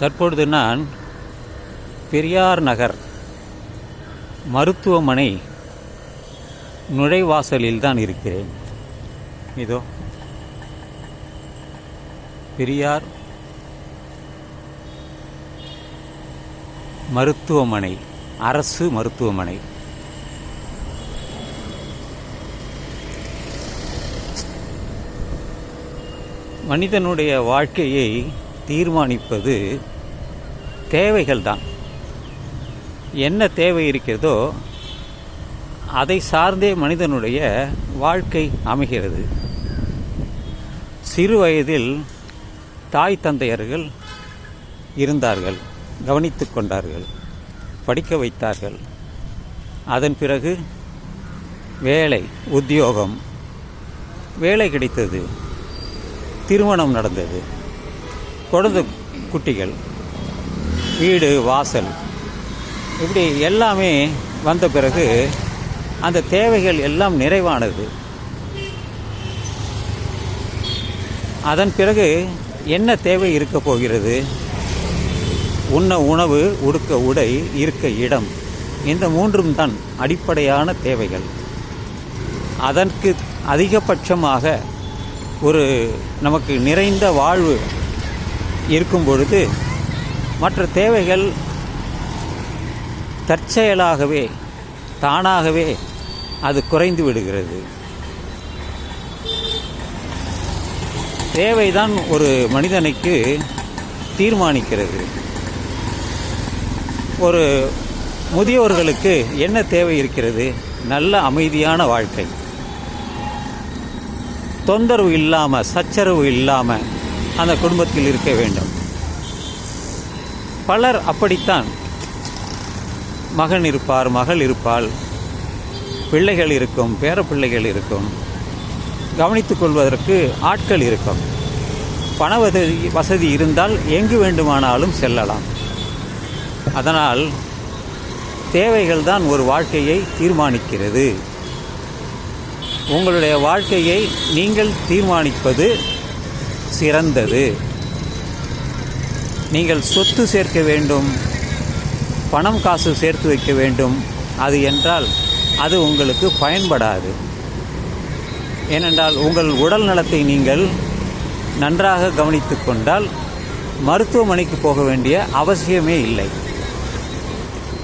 தற்பொழுது நான் பெரியார் நகர் மருத்துவமனை நுழைவாசலில் தான் இருக்கிறேன். இதோ பெரியார் மருத்துவமனை அரசு மருத்துவமனை. மனிதனுடைய வாழ்க்கையை தீர்மானிப்பது தேவைகள்தான். என்ன தேவை இருக்கிறதோ அதை சார்ந்தே மனிதனுடைய வாழ்க்கை அமைகிறது. சிறு வயதில் தாய் தந்தையர்கள் இருந்தார்கள் கவனித்து கொண்டார்கள் படிக்க வைத்தார்கள். அதன் பிறகு வேலை உத்தியோகம் வேலை கிடைத்தது திருமணம் நடந்தது. குழந்தை குட்டிகள் வீடு வாசல் இப்படி எல்லாமே வந்த பிறகு அந்த தேவைகள் எல்லாம் நிறைவானது. அதன் பிறகு என்ன தேவை இருக்க போகிறது? உண்ண உணவு உடுக்க உடை இருக்க இடம் இந்த மூன்றும் தான் அடிப்படையான தேவைகள். அதற்கு அதிகபட்சமாக ஒரு நமக்கு நிறைந்த வாழ்வு இருக்கும் பொழுது மற்ற தேவைகள் தற்செயலாகவே தானாகவே அது குறைந்து விடுகிறது. தேவைதான் ஒரு மனிதனுக்கு தீர்மானிக்கிறது. ஒரு முதியோர்களுக்கு என்ன தேவை இருக்கிறது? நல்ல அமைதியான வாழ்க்கை. தொந்தரவு இல்லாமல் சச்சரவு இல்லாமல் அந்த குடும்பத்தில் இருக்க வேண்டும். பலர் அப்படித்தான். மகன் இருப்பார் மகள் இருப்பாள். பிள்ளைகள் இருக்கும் பேரப்பிள்ளைகள் இருக்கும். கவனித்துக் கொள்வதற்கு ஆட்கள் இருக்கும். பண வசதி வசதி இருந்தால் எங்கு வேண்டுமானாலும் செல்லலாம். அதனால் தேவைகள் தான் ஒரு வாழ்க்கையை தீர்மானிக்கிறது. உங்களுடைய வாழ்க்கையை நீங்கள் தீர்மானிப்பது சிறந்தது. நீங்கள் சொத்து சேர்க்க வேண்டும். பணம் காசு சேர்த்து வைக்க வேண்டும். அது என்றால் அது உங்களுக்கு பயன்படாது. ஏனென்றால் உங்கள் உடல் நலத்தை நீங்கள் நன்றாக கவனித்து கொண்டால் மருத்துவமனைக்கு போக வேண்டிய அவசியமே இல்லை.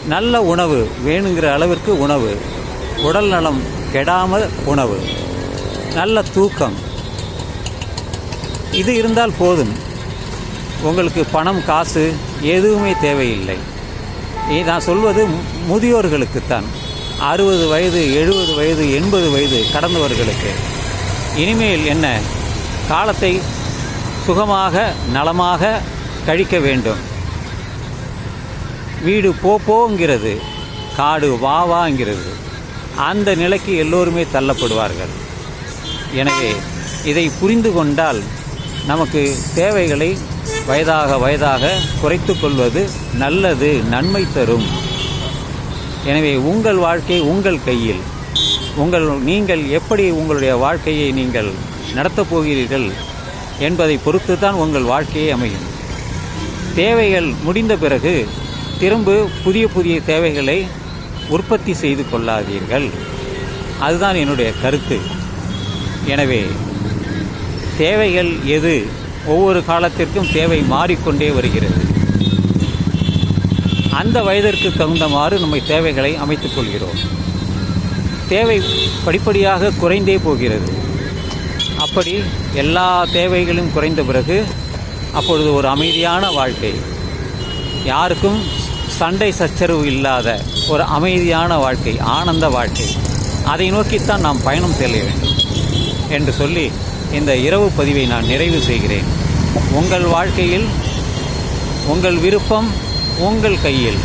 நல்ல உணவு வேணுங்கிற அளவிற்கு உணவு. உடல் நலம் கெடாமல் உணவு. நல்ல தூக்கம். இது இருந்தால் போதும். உங்களுக்கு பணம் காசு எதுவுமே தேவையில்லை. நான் சொல்வது முதியோர்களுக்குத்தான். அறுபது வயது எழுபது வயது எண்பது வயது கடந்தவர்களுக்கு. இனிமேல் என்ன? காலத்தை சுகமாக நலமாக கழிக்க வேண்டும். வீடு போப்போங்கிறது காடு வா வாங்கிறது அந்த நிலைக்கு எல்லோருமே தள்ளப்படுவார்கள். எனவே இதை புரிந்து கொண்டால் நமக்கு தேவைகளை வயதாக வயதாக குறைத்து கொள்வது நல்லது நன்மை தரும். எனவே உங்கள் வாழ்க்கை உங்கள் கையில். உங்கள் நீங்கள் எப்படி உங்களுடைய வாழ்க்கையை நீங்கள் நடத்தப் போகிறீர்கள் என்பதை பொறுத்து தான் உங்கள் வாழ்க்கையே அமையும். தேவைகள் முடிந்த பிறகு திரும்ப புதிய புதிய தேவைகளை உற்பத்தி செய்து கொள்ளாதீர்கள். அதுதான் என்னுடைய கருத்து. எனவே தேவைகள் எது? ஒவ்வொரு காலத்திற்கும் தேவை மாறிக்கொண்டே வருகிறது. அந்த வயதிற்கு தகுந்தமாறு நம்மை தேவைகளை அமைத்துக் கொள்கிறோம். தேவை படிப்படியாக குறைந்தே போகிறது. அப்படி எல்லா தேவைகளும் குறைந்த பிறகு அப்பொழுது ஒரு அமைதியான வாழ்க்கை. யாருக்கும் சண்டை சச்சரவு இல்லாத ஒரு அமைதியான வாழ்க்கை ஆனந்த வாழ்க்கை. அதை நோக்கித்தான் நாம் பயணம் செல்ல வேண்டும். என்று சொல்லி இந்த இரவு பதிவை நான் நிறைவு செய்கிறேன். உங்கள் வாழ்க்கையில் உங்கள் விருப்பம் உங்கள் கையில்.